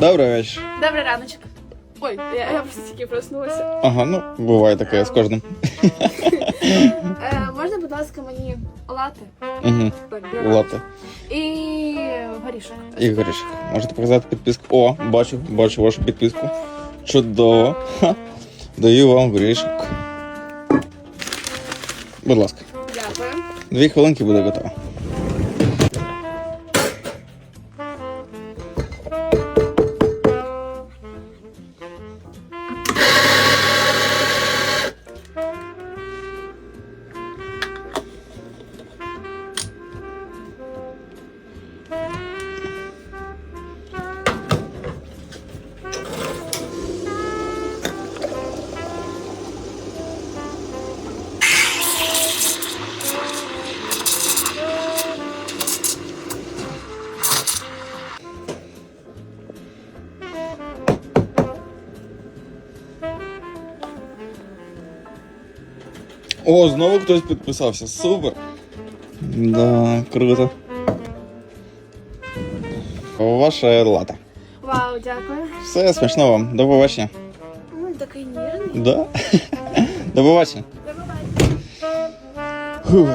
Добрий вечір. Добрий раночок. Ой, я, я просто тільки проснулася. Ага, ну буває таке з кожним. Е, можна, будь ласка, мені лати? Угу. Лати. І горішок. Ігоріш, можете показати підписку? О, бачу, бачу вашу підписку. Чудово. Ха. Даю вам горішок. Будь ласка. Дякую. Дві хвилинки буде готово. О, знову хтось підписався. Супер. Да, круто. Ваша лата. Вау, дякую. Все, смачно вам. До побачення. М, Такий нервний. Да? До побачення. До побачення. Фух.